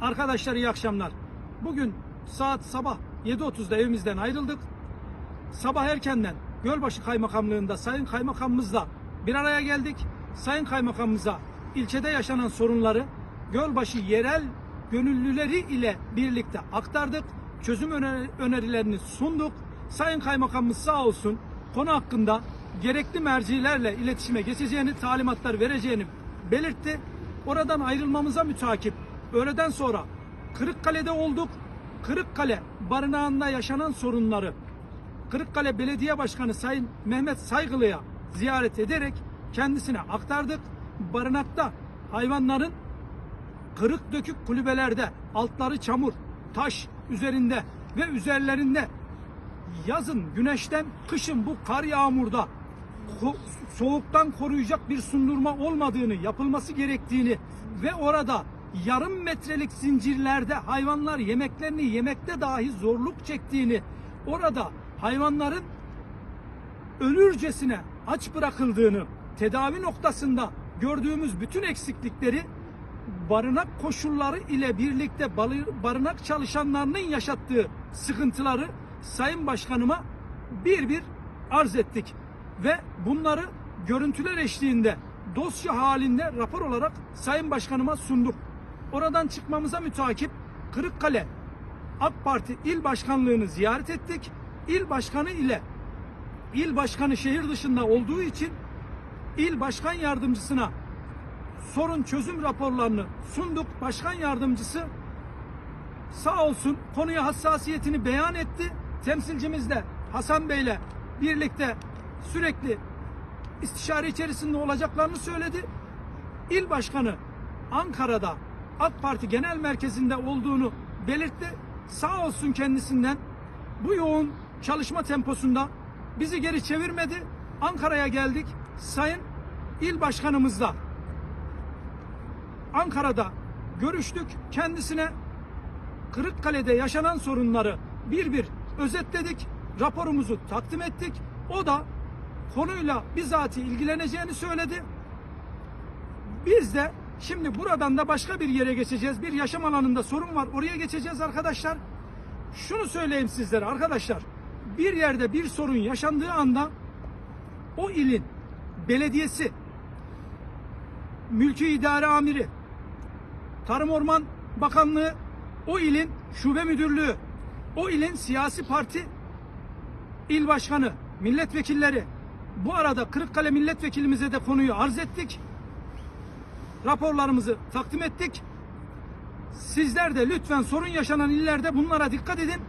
Arkadaşlar iyi akşamlar. Bugün saat sabah 7.30'da evimizden ayrıldık. Sabah erkenden Gölbaşı Kaymakamlığı'nda Sayın Kaymakamımızla bir araya geldik. Sayın Kaymakamımıza ilçede yaşanan sorunları Gölbaşı yerel gönüllüleri ile birlikte aktardık. Çözüm öner- önerilerini sunduk. Sayın Kaymakamımız sağ olsun konu hakkında gerekli mercilerle iletişime geçeceğini, talimatlar vereceğini belirtti. Oradan ayrılmamıza mütakip öğleden sonra Kırıkkale'de olduk. Kırıkkale barınağında yaşanan sorunları Kırıkkale Belediye Başkanı Sayın Mehmet Saygılı'ya ziyaret ederek kendisine aktardık. Barınakta hayvanların kırık dökük kulübelerde altları çamur, taş üzerinde ve üzerlerinde yazın güneşten, kışın bu kar yağmurda soğuktan koruyacak bir sundurma olmadığını, yapılması gerektiğini ve orada yarım metrelik zincirlerde hayvanlar yemeklerini yemekte dahi zorluk çektiğini, orada hayvanların ölürcesine aç bırakıldığını, tedavi noktasında gördüğümüz bütün eksiklikleri barınak koşulları ile birlikte barınak çalışanlarının yaşattığı sıkıntıları Sayın Başkanıma bir bir arz ettik. Ve bunları görüntüler eşliğinde dosya halinde rapor olarak Sayın Başkanıma sunduk. Oradan çıkmamıza mütakip Kırıkkale AK Parti İl Başkanlığı'nı ziyaret ettik. İl Başkanı ile İl Başkanı şehir dışında olduğu için İl Başkan Yardımcısına sorun çözüm raporlarını sunduk. Başkan Yardımcısı sağ olsun konuya hassasiyetini beyan etti. Temsilcimiz de Hasan Bey'le birlikte sürekli istişare içerisinde olacaklarını söyledi. İl Başkanı Ankara'da AK Parti Genel Merkezi'nde olduğunu belirtti. Sağ olsun kendisinden bu yoğun çalışma temposunda bizi geri çevirmedi. Ankara'ya geldik. Sayın İl Başkanımızla Ankara'da görüştük. Kendisine Kırıkkale'de yaşanan sorunları bir bir özetledik. Raporumuzu takdim ettik. O da konuyla bizatihi ilgileneceğini söyledi. Biz de şimdi buradan da başka bir yere geçeceğiz. Bir yaşam alanında sorun var. Oraya geçeceğiz arkadaşlar. Şunu söyleyeyim sizlere arkadaşlar. Bir yerde bir sorun yaşandığı anda o ilin belediyesi, mülki idare amiri, Tarım Orman Bakanlığı, o ilin şube müdürlüğü, o ilin siyasi parti il başkanı, milletvekilleri. Bu arada Kırıkkale milletvekilimize de konuyu arz ettik. Raporlarımızı takdim ettik. Sizler de lütfen sorun yaşanan illerde bunlara dikkat edin.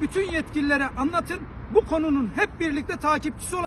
Bütün yetkililere anlatın. Bu konunun hep birlikte takipçisi olun.